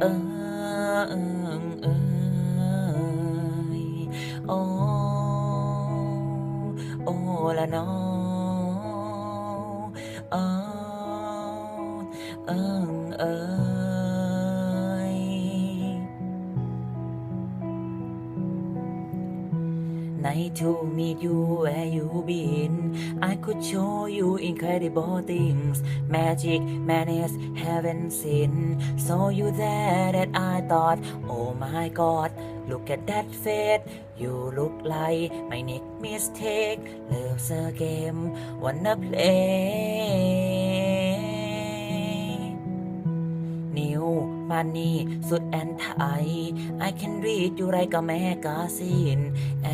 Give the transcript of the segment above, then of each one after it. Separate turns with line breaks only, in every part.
ơn ơi ô ô là nó ơn ơi Night to meet you where you been I could show you incredible things Magic, madness, heaven seen Saw you there that I thought Oh my god Look at that face You look like my next mistake Love's a game Wanna play money สุดแอนทาย I can read อยู่ไรก็แม่กาซีน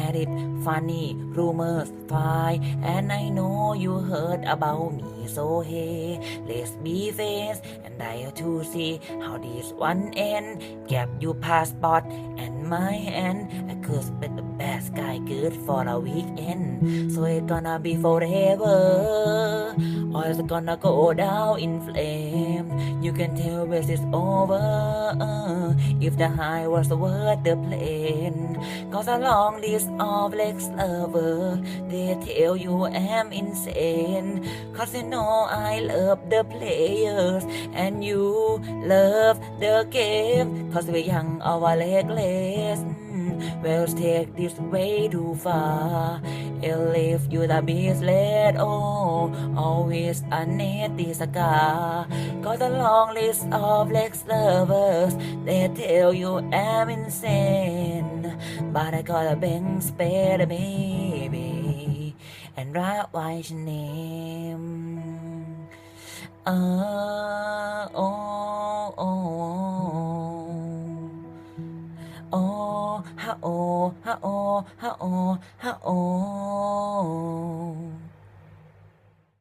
Edit funny rumors fine and I know you heard about me so hey let's be face and I'll to see how this one end Get your passport and my hand I could spend the best guy good for a weekend. So it's gonna be forever or it's gonna go down in flames? You can tell this is over if the high was worth the plane. Cause a long list of lex lover, they tell you I'm insane. Cause you know I love the players and you love the game. Cause we're young, our legless. Mm, well, take this way too far. Leave you the beast-led, oh, always a natty scar. Got a long list of lex lovers, they tell you I'm insane. But I got a bang spare baby, and right why's name? Uh, oh, oh, oh, oh, ha, oh, ha, oh, ha, oh, ha, oh.